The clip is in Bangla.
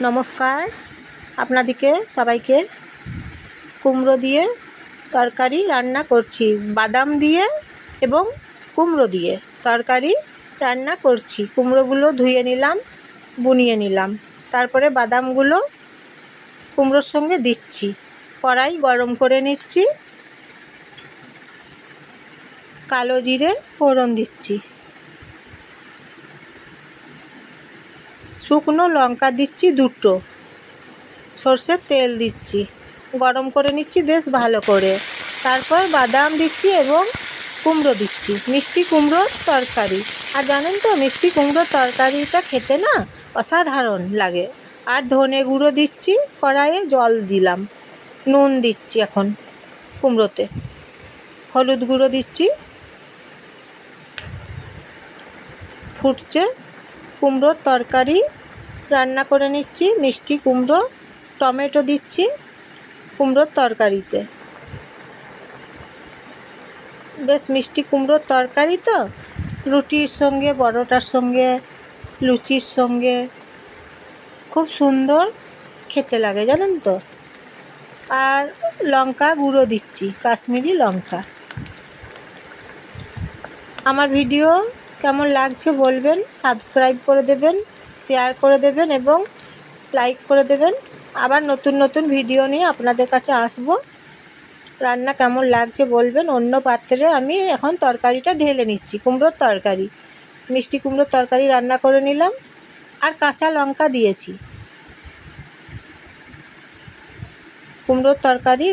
নমস্কার। আপনাদেরকে সবাইকে কুমড়ো দিয়ে তরকারি রান্না করছি। বাদাম দিয়ে এবং কুমড়ো দিয়ে তরকারি রান্না করছি। কুমড়োগুলো ধুয়ে নিলাম, বুনিয়ে নিলাম। তারপরে বাদামগুলো কুমড়োর সঙ্গে দিচ্ছি। কড়াই গরম করে নিচ্ছি। কালো জিরে ফোড়ন দিচ্ছি। শুকনো লঙ্কা দিচ্ছি দুটো। সর্ষের তেল দিচ্ছি। গরম করে নিচ্ছি বেশ ভালো করে। তারপর বাদাম দিচ্ছি এবং কুমড়ো দিচ্ছি। মিষ্টি কুমড়োর তরকারি। আর জানেন তো, মিষ্টি কুমড়োর তরকারিটা খেতে না অসাধারণ লাগে। আর ধনে গুঁড়ো দিচ্ছি, কড়াইয়ে জল দিলাম। নুন দিচ্ছি এখন কুমড়োতে। হলুদ গুঁড়ো দিচ্ছি। ফুটছে কুমড়োর তরকারি রান্না করে নিচ্ছি, মিষ্টি কুমড়ো, টমেটো দিচ্ছি কুমড়োর তরকারিতে। বেশ মিষ্টি কুমড়োর তরকারি তো, রুটির সঙ্গে, পরোটার সঙ্গে, লুচির সঙ্গে, খুব সুন্দর খেতে লাগে জানেন তো। আর লঙ্কা গুঁড়ো দিচ্ছি, কাশ্মীরি লঙ্কা। আমার ভিডিও কেমন লাগছে বলবেন সাবস্ক্রাইব করে দেবেন শেয়ার করে দেবেন এবং লাইক করে দেবেন। আবার নতুন নতুন ভিডিও নিয়ে আপনাদের কাছে আসব। রান্না কেমন লাগছে বলবেন, অন্য পাত্রে আমি এখন তরকারিটা ঢেলে নিচ্ছি, কুমড়োর তরকারি। মিষ্টি কুমড়োর তরকারি রান্না করে নিলাম, আর কাঁচা লঙ্কা দিয়েছি। কুমড়োর তরকারি